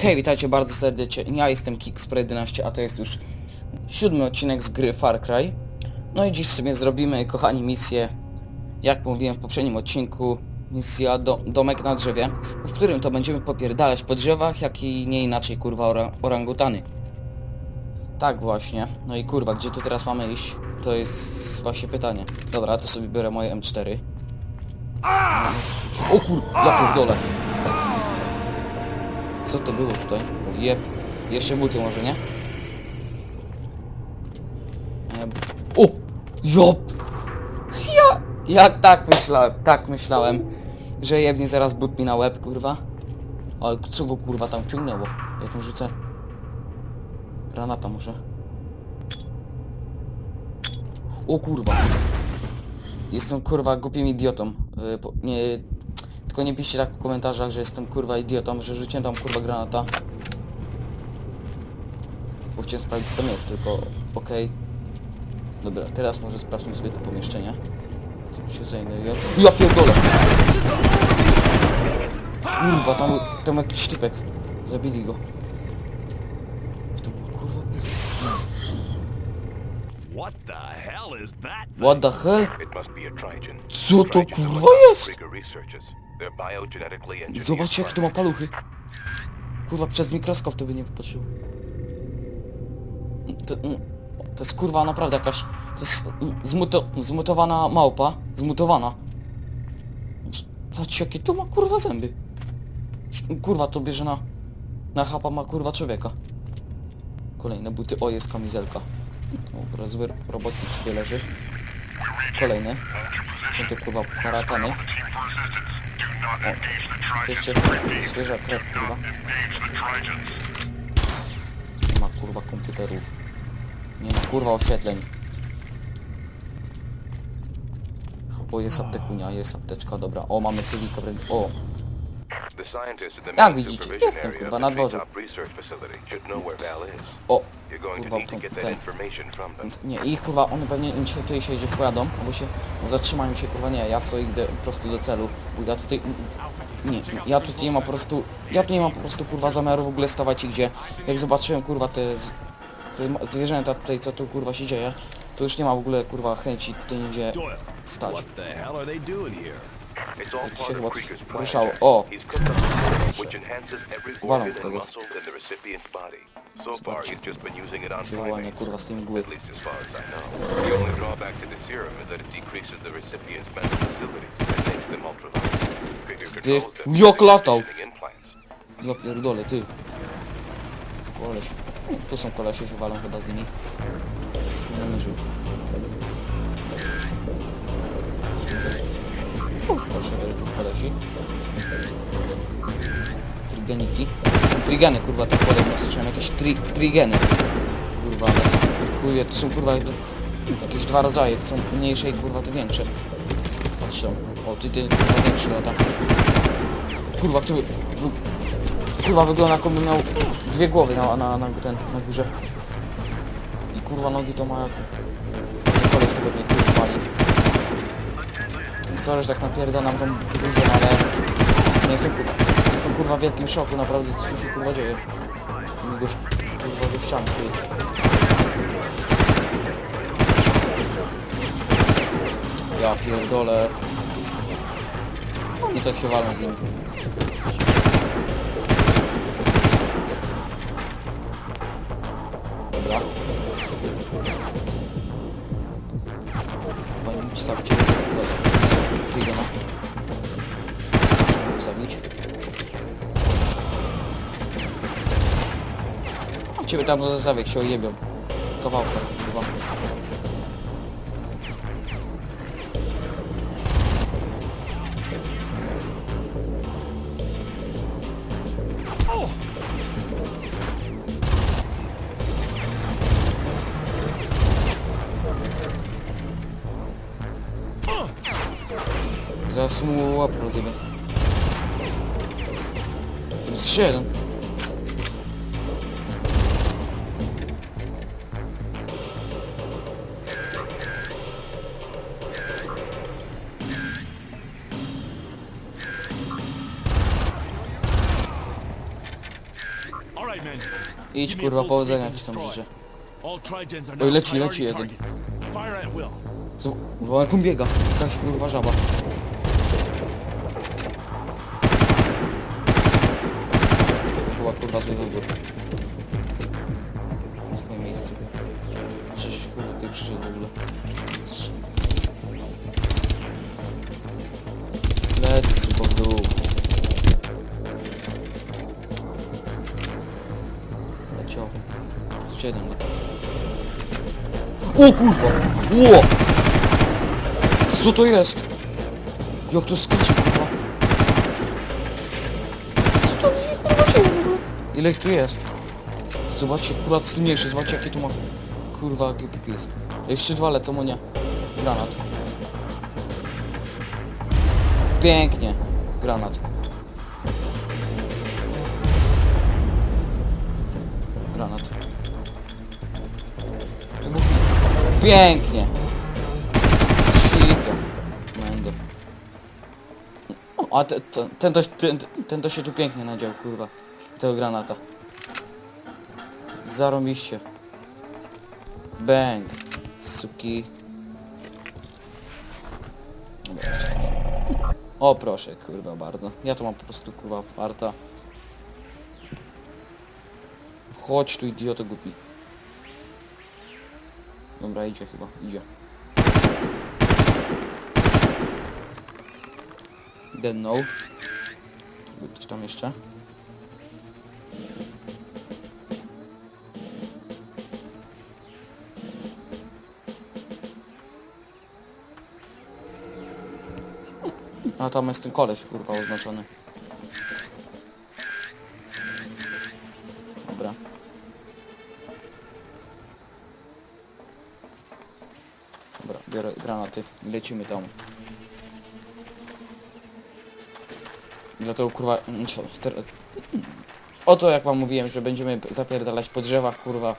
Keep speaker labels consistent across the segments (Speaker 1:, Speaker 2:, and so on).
Speaker 1: Hej, witajcie bardzo serdecznie. Ja jestem Kickspray11, a to jest już siódmy odcinek z gry Far Cry. No i dziś sobie zrobimy, kochani, misję, jak mówiłem w poprzednim odcinku, misja do, Domek na drzewie, w którym to będziemy popierdalać po drzewach, jak i nie inaczej, kurwa, ora, orangutany. Tak właśnie. No i kurwa, gdzie tu teraz mamy iść? To jest właśnie pytanie. Dobra, to sobie biorę moje M4. O kur... ja pierdolę. Co to było tutaj? O, Jeb. Jeszcze buty może, nie? O! Job! Ja... Ja tak myślałem, tak myślałem, że jebnie zaraz but mi na łeb, kurwa. Ale co go kurwa tam ciągnęło? Ja tam rzucę... Granata może. O kurwa. Jestem kurwa głupim idiotą. Yy, po, nie... Tylko nie piszcie tak w komentarzach, że jestem kurwa idiotą, że rzuciłem tam kurwa granata. Bo chciałem sprawdzić co tam jest, tylko okej. Dobra, teraz może sprawdźmy sobie to pomieszczenie. Co się zajmuje? Ja pierdolę! Kurwa, tam, tam jakiś typek. Zabili go. To kurwa jest.
Speaker 2: What the hell is that?
Speaker 1: What the hell?
Speaker 3: It must be a Trigen.
Speaker 1: Co to kurwa jest? Zobaczcie jak to ma paluchy. Kurwa, przez mikroskop to by nie popatrzył. To, mm, to jest kurwa naprawdę jakaś... To jest mm, zmuto, zmutowana małpa. Zmutowana. Patrzcie jakie to ma kurwa zęby. Kurwa to bierze na... Na chapa ma kurwa człowieka. Kolejne buty. O jest kamizelka. O, zły robotnik sobie leży. Kolejny. Ten to kurwa haratany. O, jeszcze świeża krew, kurwa. Nie ma kurwa komputerów. Nie ma kurwa oświetleń. O, jest aptekunia, jest apteczka, dobra. O, mamy cywilkę w ręku. O, Jak
Speaker 3: main
Speaker 1: widzicie, jestem, kurwa, na
Speaker 3: is.
Speaker 1: o.
Speaker 3: You're going to
Speaker 1: Kurwa,
Speaker 3: need to
Speaker 1: to-
Speaker 3: get that
Speaker 1: ten.
Speaker 3: information from them.
Speaker 1: Nie, ich kurwa, one pewnie im się tutaj się gdzieś pojadą, albo się zatrzymają się, kurwa, nie, ja sobie idę po prostu do celu, bo ja tutaj, nie, nie, ja tutaj nie mam po prostu, ja tu nie mam po prostu, kurwa, zamiaru w ogóle stawać i gdzie, jak zobaczyłem, kurwa, te, te zwierzęta tutaj, co tu, kurwa, się dzieje, to już nie ma w ogóle, kurwa, chęci tutaj nigdzie stać.
Speaker 3: All
Speaker 1: się chyba coś
Speaker 3: plan.
Speaker 1: O!
Speaker 3: And
Speaker 1: kogoś.
Speaker 3: muscle in the recipient's body. So far,
Speaker 1: Zobaczcie.
Speaker 3: he's just been using it on
Speaker 1: Przywołanie,
Speaker 3: primates.
Speaker 1: kurwa, z tymi
Speaker 3: controls them
Speaker 1: Jak
Speaker 3: by
Speaker 1: latał! Ja pierdolę, ty. Koleś. Tu są kolesie, się walą chyba z nimi. Nie namierzył. Proszę, też dwóch kolesi. Trigeniki. Trigeny, kurwa, tak podobno słyszałem. Jakieś tri trigeny. Kurwa, ale to są kurwa jakieś dwa rodzaje. To są mniejsze i kurwa te większe. Patrzą. O, ty, ty, kurwa, większy lata. Kurwa, tu... tu kurwa, wygląda jakby miał dwie głowy na, na, na, ten, na górze. I kurwa, nogi to ma jak... Koleś tego mnie kurwa. Sorry, że tak napierdalam tą dużą, ale... Nie jestem kurwa... Jestem kurwa w wielkim szoku, naprawdę co się kurwa dzieje. Z tymi goś... kurwa gościami tutaj. Ja pierdolę. I tak się walą z nimi. Ciebie tam zostawię, jak się ojebią. Kawałka, chyba. Zaraz mu łapę rozjebę. Jest jeszcze jeden. Idź kurwa, powodzenia ci.
Speaker 2: All trigens are
Speaker 1: Oj, leci, leci jeden. Kurwa, jak on biega. Jakaś kurwa żaba. Była kurwa zły wybór. Na swoim miejscu. Cześć kurwa ty krzyczy w ogóle. Jeszcze jeden. O kurwa! Ło! Co to jest? Jak to skacze kurwa? Co to się kurwa dzieje w? Ile ich tu jest? Zobaczcie, kurwa silniejszy, zobaczcie jaki tu ma kurwa jaki pisk. Jeszcze dwa lecą, o nie. Granat. Pięknie. Granat. Granat. Pięknie. Shito. Mendo. A te, te, ten, to, ten, ten to się tu pięknie nadział, kurwa. Tego granata. Zarobiście. Bang. Suki. O proszę, kurwa bardzo. Ja to mam po prostu kurwa warta. Chodź tu idioto głupi. Dobra, idzie chyba, idzie. Dead no. Ktoś tam jeszcze? A tam jest ten koleś kurwa oznaczony. Dobra. Dobra, i lecimy tam. Dlatego kurwa... Oto jak wam mówiłem, że będziemy zapierdalać po drzewach kurwa.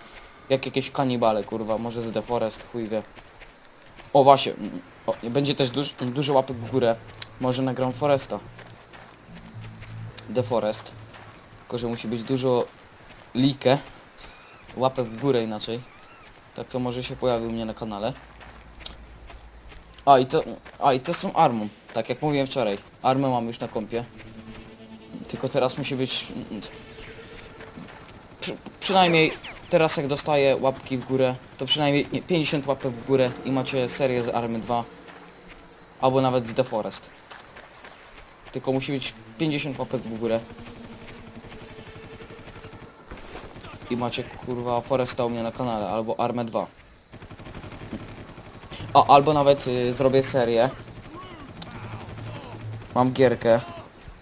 Speaker 1: Jak jakieś kanibale kurwa, może z The Forest, chuj wie. O właśnie, mm, o, będzie też duż, duży łapek w górę. Może nagram Foresta. The Forest. Tylko, że musi być dużo likę. Łapek w górę inaczej. Tak to może się pojawi u mnie na kanale. A i to, a i to są armą. Tak jak mówiłem wczoraj. Armę mam już na kompie. Tylko teraz musi być... Przy, przynajmniej teraz jak dostaję łapki w górę, to przynajmniej nie, 50 łapek w górę i macie serię z Army 2. Albo nawet z The Forest. Tylko musi być 50 łapek w górę. I macie kurwa Foresta u mnie na kanale, albo Armę 2. A, albo nawet y, zrobię serię. Mam gierkę.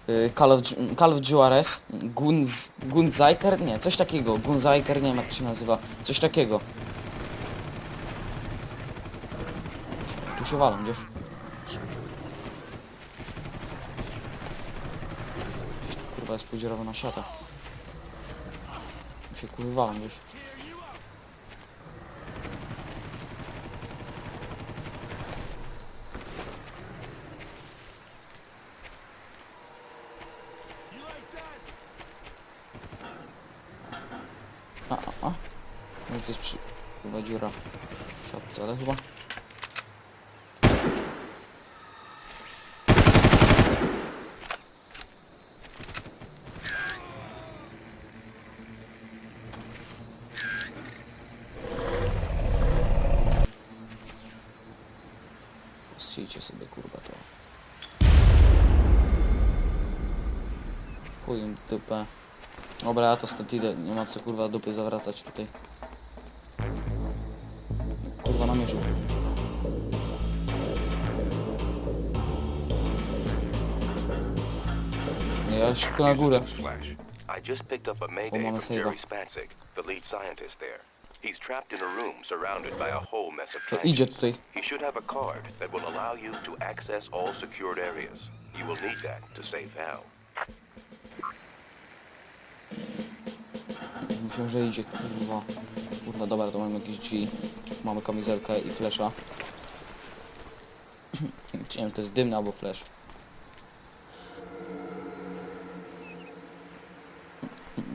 Speaker 1: Y, Call of, Call of Juarez. Gunz, Gunzaiker? Nie, coś takiego. Gunzaiker, nie wiem jak się nazywa. Coś takiego. Tu się walą gdzieś. Kurwa jest podzierowana szata. Tu się kurwa walą gdzieś. A, a, a. Może to jest chyba dziura w siatce, ale chyba... Strzelcie sobie kurwa to. Chuj im dupę. Dobra, ja to stąd idę, nie ma co kurwa dupy zawracać tutaj. Ja szybko na górę.
Speaker 3: I just picked up a mayday
Speaker 1: mamy
Speaker 3: from
Speaker 1: save'a.
Speaker 3: Jerry Spancic, the lead scientist there. He's trapped in a room surrounded by a whole mess of
Speaker 1: To idzie
Speaker 3: trenches.
Speaker 1: tutaj.
Speaker 3: He should have a card that will allow you to access all secured areas. You will need that to save Hal.
Speaker 1: Myślę, że idzie kurwa. Kurwa, dobra, to mamy jakiś G. Mamy kamizelkę i flesza. Nie wiem, to jest dymny albo flash.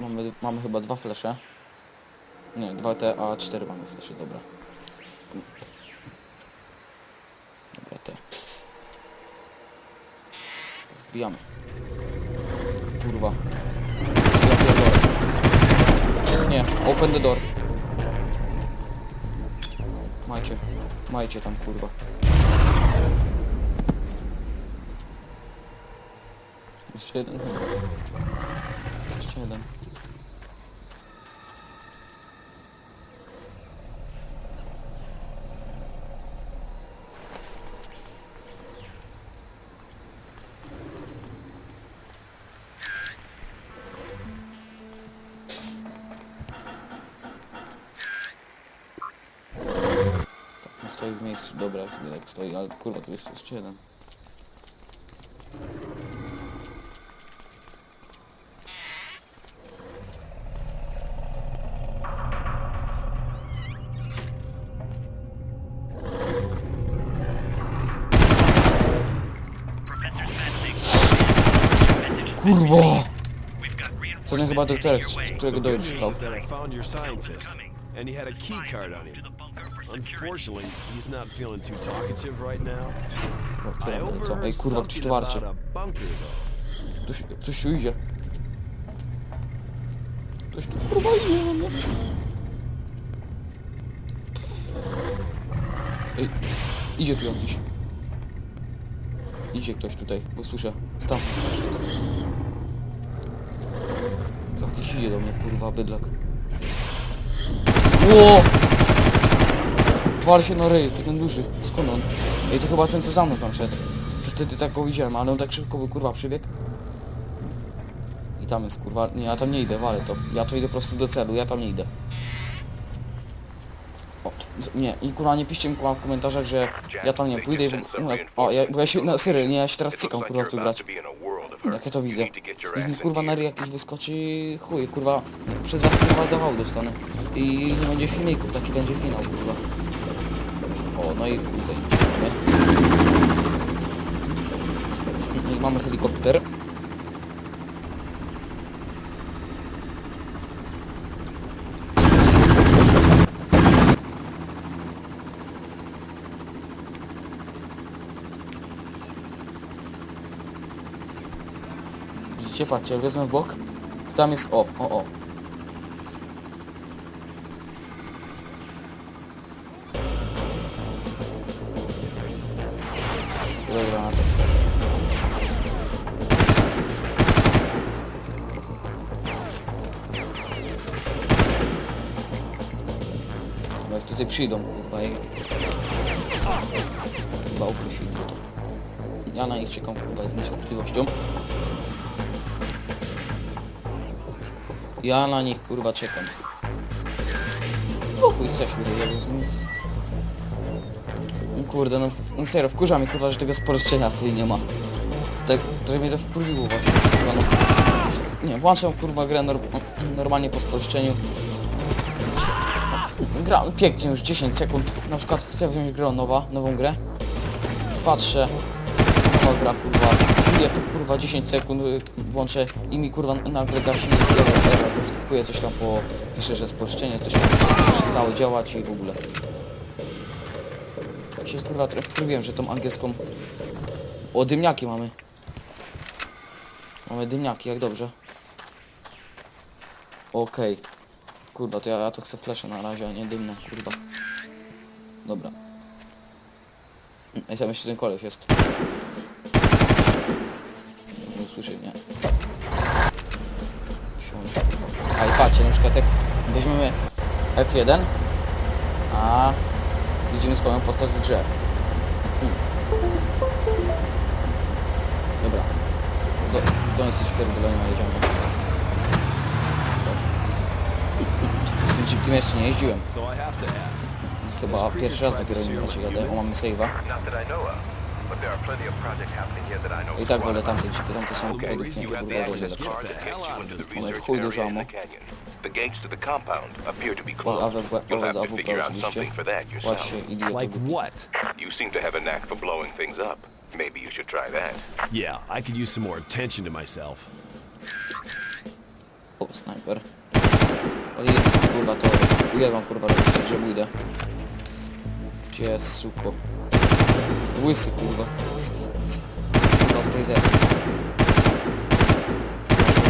Speaker 1: Mamy, mamy chyba dwa flesze. Nie, dwa te, a cztery mamy flesze, dobra. Dobra, te. Wbijamy. Kurwa. Nie, open the door. Majcie. Majcie tam, kurwa. Jeszcze jeden. Jeszcze jeden. Stoi, ale kurwa, tu jest jeszcze jeden. Kurwa! To nie chyba doktorek, którego
Speaker 4: news
Speaker 1: szukał.
Speaker 4: Unfortunately, he's not feeling too talkative right now.
Speaker 1: O,
Speaker 4: I
Speaker 1: otwieram co? Ej,
Speaker 4: overheard
Speaker 1: kurwa, ktoś
Speaker 4: something
Speaker 1: tu warczy.
Speaker 4: about a bunker though.
Speaker 1: Ktoś, ktoś tu idzie. Ktoś tu kurwa idzie. no, no. Ej, idzie tu jakiś. Idzie ktoś tutaj, bo słyszę. Też. Jakiś idzie do mnie, kurwa, bydlak. Ło! Wal się na ryj, to ten duży. Skąd on? Ej, to chyba ten, co za mną tam szedł. Przecież wtedy tak go widziałem, ale on tak szybko by, kurwa, przybiegł. I tam jest, kurwa. Nie, ja tam nie idę, walę to. Ja to idę prosto do celu, ja tam nie idę. O, nie, i kurwa nie piszcie mi kurwa w komentarzach, że ja tam nie pójdę i... No, o, ja, bo ja się, no serio, nie, ja się teraz cykam kurwa w to grać. Jak ja to widzę.
Speaker 3: ass
Speaker 1: kurwa na jakiś wyskoczy, chuj, kurwa, przez zaś kurwa zawału dostanę. I nie będzie filmików, taki będzie finał, kurwa. O, no i chuj, mamy. I mamy helikopter. Widzicie, patrzcie, wezmę w bok, to tam jest o, o, o. Tutaj przyjdą, i... Chyba uprosili. Ja na nich czekam, kurwa, z niecierpliwością. Ja na nich kurwa czekam. O chuj, coś wydaje z nimi. No Kurde, no, no serio, wkurza mnie kurwa, że tego spolszczenia tutaj nie ma. Tak, trochę mnie to wkurwiło właśnie, kurwa, no. Nie, włączam kurwa grę nor normalnie po spolszczeniu. Gra pięknie już 10 sekund. Na przykład chcę wziąć grę nowa, nową grę. Patrzę, nowa gra kurwa. Chwilę, kurwa 10 sekund y, włączę i mi kurwa nagle gasi error, error, wyskakuje coś tam po... Pisze, że spolszczenie, coś tam przestało działać i w ogóle. Się kurwa wkurwiłem, że tą angielską... O, dymniaki mamy. Mamy dymniaki, jak dobrze. Okej. Kurwa, to ja, ja to chcę flesze na razie, a nie dymne, kurwa. Dobra. Ej, tam jeszcze ten koleś jest. Nie usłyszy, nie. Siądź. A i patrzcie, na przykład jak weźmiemy F1, a widzimy swoją postać w grze. Hmm. Dobra. Do, do jesteś pierdolenia, jedziemy. W tym jeepkiem jeszcze nie jeździłem.
Speaker 4: So I have to ask.
Speaker 1: Chyba pierwszy raz dopiero nim raczej jadę. O, mamy save'a.
Speaker 3: Not that I know of, but there are plenty of projects happening here that I know
Speaker 1: I tak wolę tamte jeepy, tamte są według mnie
Speaker 4: the
Speaker 1: o wiele lepsze. One
Speaker 3: research
Speaker 1: chuj dużo ammo. Pod. AWP, pod
Speaker 3: to
Speaker 1: AWP oczywiście.
Speaker 3: yourself.
Speaker 1: Patrzcie, idiotów.
Speaker 4: Like what?
Speaker 3: You seem to have a knack for blowing things up. Maybe you should try that.
Speaker 4: Yeah, I could use some more attention to myself.
Speaker 1: O, snajper. Ale kurwa to uwielbiam kurwa robić tak, że pójdę. Gdzie jest suko? Łysy kurwa. Kurwa z Prejzerem.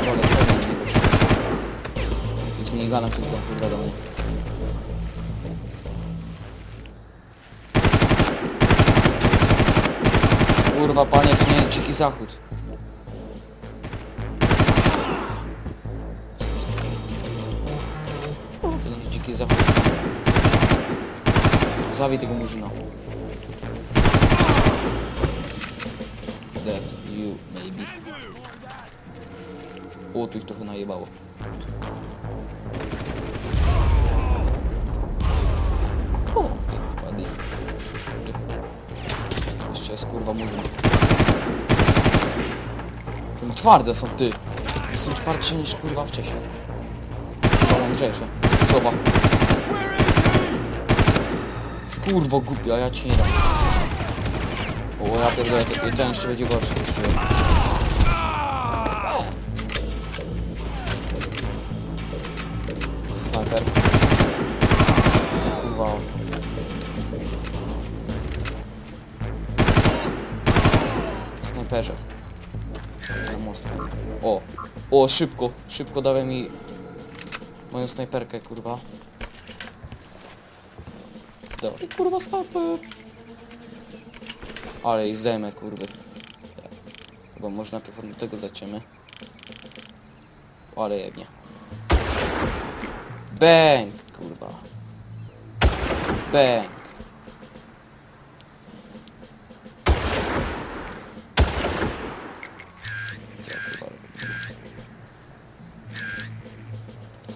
Speaker 1: Ale co mi nie wyszło? Z minigana ktoś tam kurwa do mnie. Kurwa panie, to nie dziki zachód. Dziki zachód. Zawij tego murzyna. That you maybe. O, tu ich trochę najebało. O, pięknie, ładnie. Jeszcze jest kurwa murzyn. Tym twarde są ty. Są twardsze niż kurwa wcześniej. Chyba mądrzejsze. Zobacz. Kurwo głupia, ja ci nie dam. O, ja pierdolę, ten, ten jeszcze będzie gorszy. niż czułem. E. Snajper. Kurwa. Snajperze. Na. O! O, szybko! Szybko dawaj mi moją snajperkę, kurwa. Dawaj, kurwa, snajper! Ale i zdejmę, kurwy. Chyba może najpierw od tego zaciemy. Ale jebnie. Bęk, kurwa. Bęk.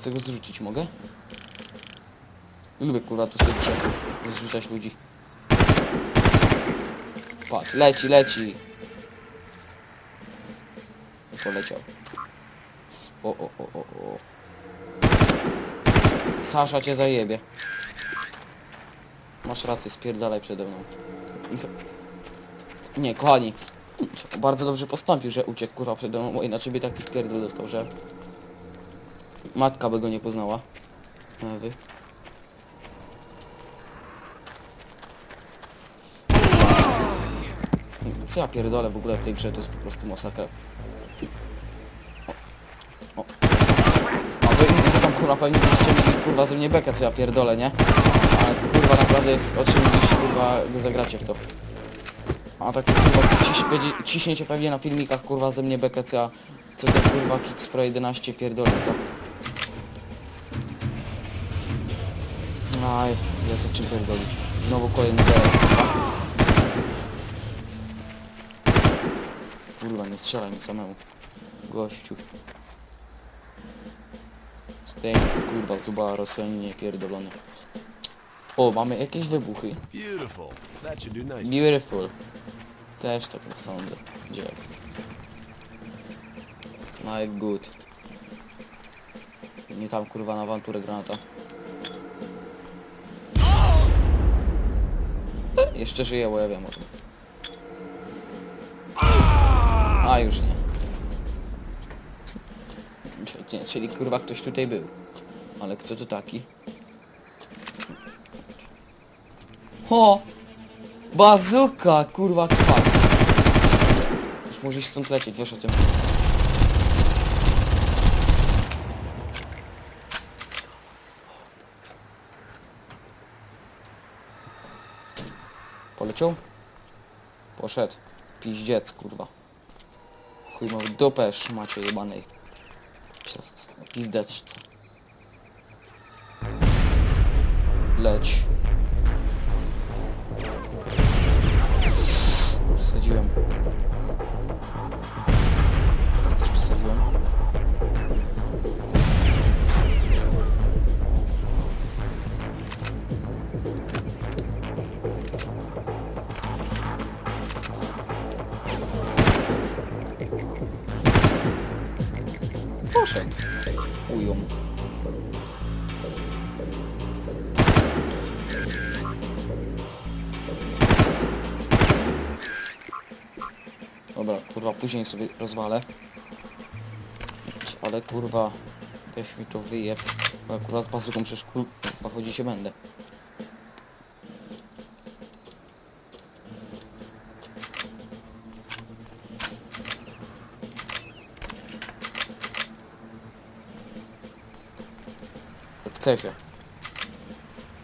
Speaker 1: Chcę go zrzucić, mogę? Lubię kurwa tu grze zrzucać ludzi. Patrz, leci, leci. Poleciał. O, o, o, o, o. Sasza cię zajebie. Masz rację, spierdalaj przede mną. Nie, kochani. Bardzo dobrze postąpił, że uciekł kurwa przede mną, bo inaczej by taki pierdol dostał, że... Matka by go nie poznała. A wy? Co ja pierdolę w ogóle w tej grze, to jest po prostu masakra. O. O. A wy, tam kurwa pewnie będziecie mieli kurwa ze mnie bekę, co ja pierdolę, nie? Ale kurwa naprawdę jest o czym dziś kurwa zagracie w to. A tak kurwa ciś, ciśniecie pewnie na filmikach kurwa ze mnie bekę, co ja, co ten kurwa Kick Pro 11 pierdolę, co? Aj, jest o czym pierdolić. Znowu kolejny derek, kurwa. Nie strzelaj mi samemu. Gościu. Zdejm, kurwa, zuba Rosjaninie pierdolony. O, mamy jakieś wybuchy.
Speaker 4: Beautiful. That should do nice.
Speaker 1: Beautiful. Też tak sądzę. Gdzie jak? Life good. Nie tam kurwa na awanturę granata. Jeszcze żyje, bo ja wiem o tym. A już nie. nie. Czyli kurwa ktoś tutaj był. Ale kto to taki? Ho! Bazuka, kurwa kwak. Już możesz stąd lecieć, wiesz o tym. Poleciał? Poszedł. Piździec, kurwa. Chuj ma w dupę szmacie jebanej. Pizdeczce. Leć. Przesadziłem. Teraz też przesadziłem. Poszedł. Ują. Dobra, kurwa, później sobie rozwalę. Ale kurwa, Weź mi to wyjeb. Bo akurat z bazuką przecież kurwa chodzić się będę. Chce się.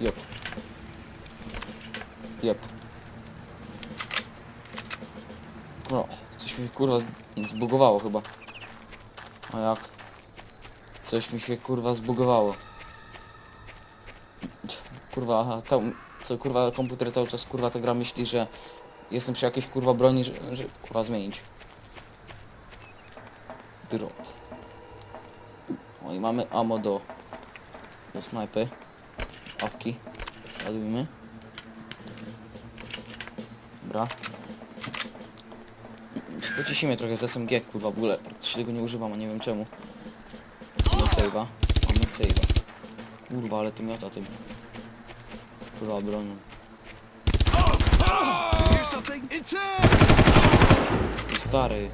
Speaker 1: Jep. Jep. No, coś mi kurwa zbugowało chyba. A jak? Coś mi się kurwa zbugowało. Kurwa, aha, cał, co kurwa komputer cały czas kurwa ta gra myśli, że jestem przy jakiejś kurwa broni, że, że kurwa zmienić. Drop. O i mamy ammo do, do snajpy. Awki. Przeładujmy. Dobra. Pocisimy trochę z SMG, kurwa, w ogóle praktycznie tego nie używam, a nie wiem czemu. Mamy save'a. Mamy save'a. Kurwa, ale ty miota tym. Kurwa, bronią. Stary.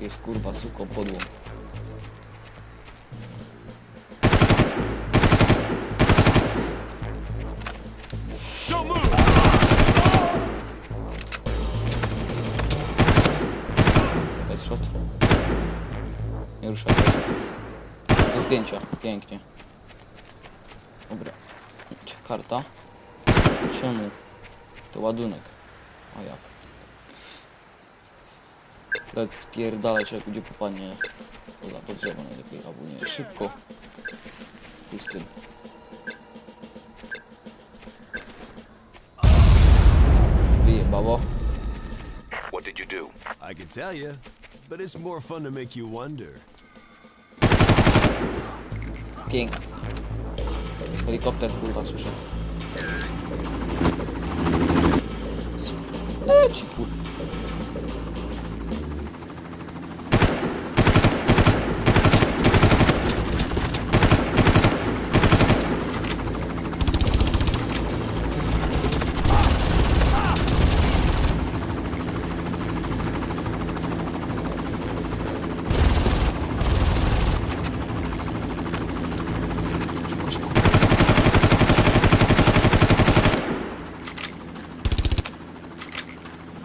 Speaker 1: Jest kurwa suką podłą. Zdjęcia. Pięknie. Dobra. Karta. Czemu? To ładunek. A jak? Let's spierdalać jak gdzie popadnie poza pod drzewo najlepiej, albo nie, szybko. I z tym. Wyjebało.
Speaker 3: What did you do?
Speaker 4: I could tell you, but it's more fun to make you wonder.
Speaker 1: Pięknie. Helikopter kurwa słyszę. Leci kurwa. Szybko, szybko.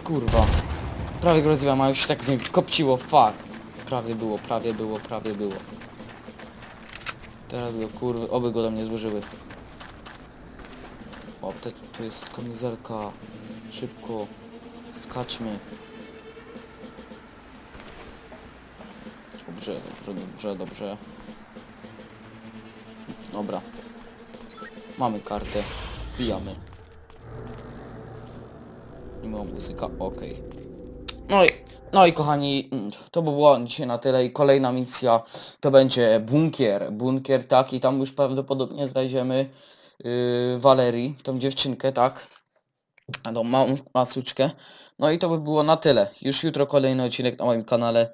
Speaker 1: Kurwa. Prawie go rozjebałem, a już tak z nim kopciło, fuck. Prawie było, prawie było, prawie było. Teraz go kurwy, oby go do mnie złożyły. O, te, tu jest kamizelka. Szybko. Skaczmy. Dobrze, dobrze, dobrze, dobrze. Dobra. Mamy kartę. Wbijamy. Nie mam muzyka, okej. No i, no i kochani, to by było dzisiaj na tyle i kolejna misja to będzie bunkier. Bunkier, tak, i tam już prawdopodobnie znajdziemy yy, Walerii, tą dziewczynkę, tak. Tą małą masuczkę. No i to by było na tyle. Już jutro kolejny odcinek na moim kanale.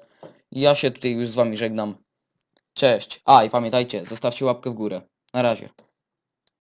Speaker 1: Ja się tutaj już z wami żegnam. Cześć. A i pamiętajcie, zostawcie łapkę w górę. Na razie.